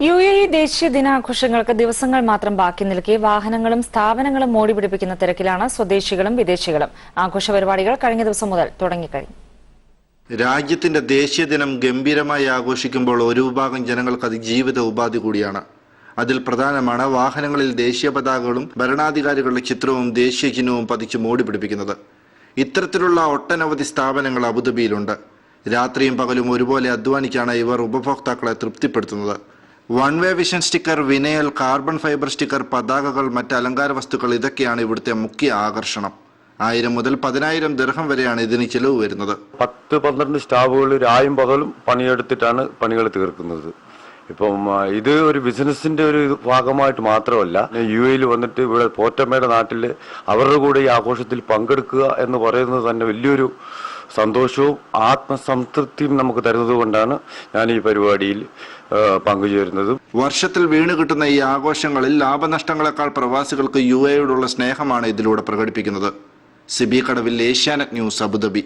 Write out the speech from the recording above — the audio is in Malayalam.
യു എ ഇ ദേശീയ ദിനാഘോഷങ്ങൾക്ക് ദിവസങ്ങൾ മാത്രം ബാക്കി നിൽക്കെ വാഹനങ്ങളും സ്ഥാപനങ്ങളും മോടി പിടിപ്പിക്കുന്ന തിരക്കിലാണ് സ്വദേശികളും വിദേശികളും. ആഘോഷ പരിപാടികൾ കഴിഞ്ഞ ദിവസം മുതൽ തുടങ്ങിക്കഴിഞ്ഞു. രാജ്യത്തിന്റെ ദേശീയ ദിനം ഗംഭീരമായി ആഘോഷിക്കുമ്പോൾ ഒരു വിഭാഗം ജനങ്ങൾക്ക് അത് ജീവിത ഉപാധി കൂടിയാണ്. അതിൽ പ്രധാനമാണ് വാഹനങ്ങളിൽ ദേശീയ പതാകകളും ഭരണാധികാരികളുടെ ചിത്രവും ദേശീയ ചിഹ്നവും പതിച്ച് മോടി പിടിപ്പിക്കുന്നത്. ഇത്തരത്തിലുള്ള ഒട്ടനവധി സ്ഥാപനങ്ങൾ അബുദാബിയിലുണ്ട്. രാത്രിയും പകലും ഒരുപോലെ അധ്വാനിക്കാണ് ഇവർ ഉപഭോക്താക്കളെ തൃപ്തിപ്പെടുത്തുന്നത്. One way vision sticker vinyl carbon fibre sticker പതാകകൾ മറ്റ് അലങ്കാര വസ്തുക്കൾ ഇതൊക്കെയാണ് ഇവിടുത്തെ മുഖ്യ ആകർഷണം. ആയിരം മുതൽ പതിനായിരം ദർഹം വരെയാണ് ഇതിന് ചിലവ് വരുന്നത്. പത്ത് പന്ത്രണ്ട് സ്റ്റാഫുകൾ രായും പകലും പണിയെടുത്തിട്ടാണ് പണികൾ തീർക്കുന്നത്. ഇപ്പം ഇത് ഒരു ബിസിനസിന്റെ ഒരു ഭാഗമായിട്ട് മാത്രമല്ല യു എയിൽ വന്നിട്ട് ഇവിടെ പോറ്റമ്മയുടെ നാട്ടിൽ അവരുടെ കൂടെ ഈ ആഘോഷത്തിൽ പങ്കെടുക്കുക എന്ന് പറയുന്നത് തന്നെ വലിയൊരു സന്തോഷവും ആത്മസംതൃപ്തിയും നമുക്ക് തരുന്നത് കൊണ്ടാണ് ഞാൻ ഈ പരിപാടിയിൽ പങ്കുചേരുന്നത്. വർഷത്തിൽ വീണ് കിട്ടുന്ന ഈ ആഘോഷങ്ങളിൽ ലാഭനഷ്ടങ്ങളെക്കാൾ പ്രവാസികൾക്ക് യു എയോടുള്ള സ്നേഹമാണ് ഇതിലൂടെ പ്രകടിപ്പിക്കുന്നത്. സിബി കടവിൽ ഏഷ്യാനെറ്റ് ന്യൂസ് അബുദാബി.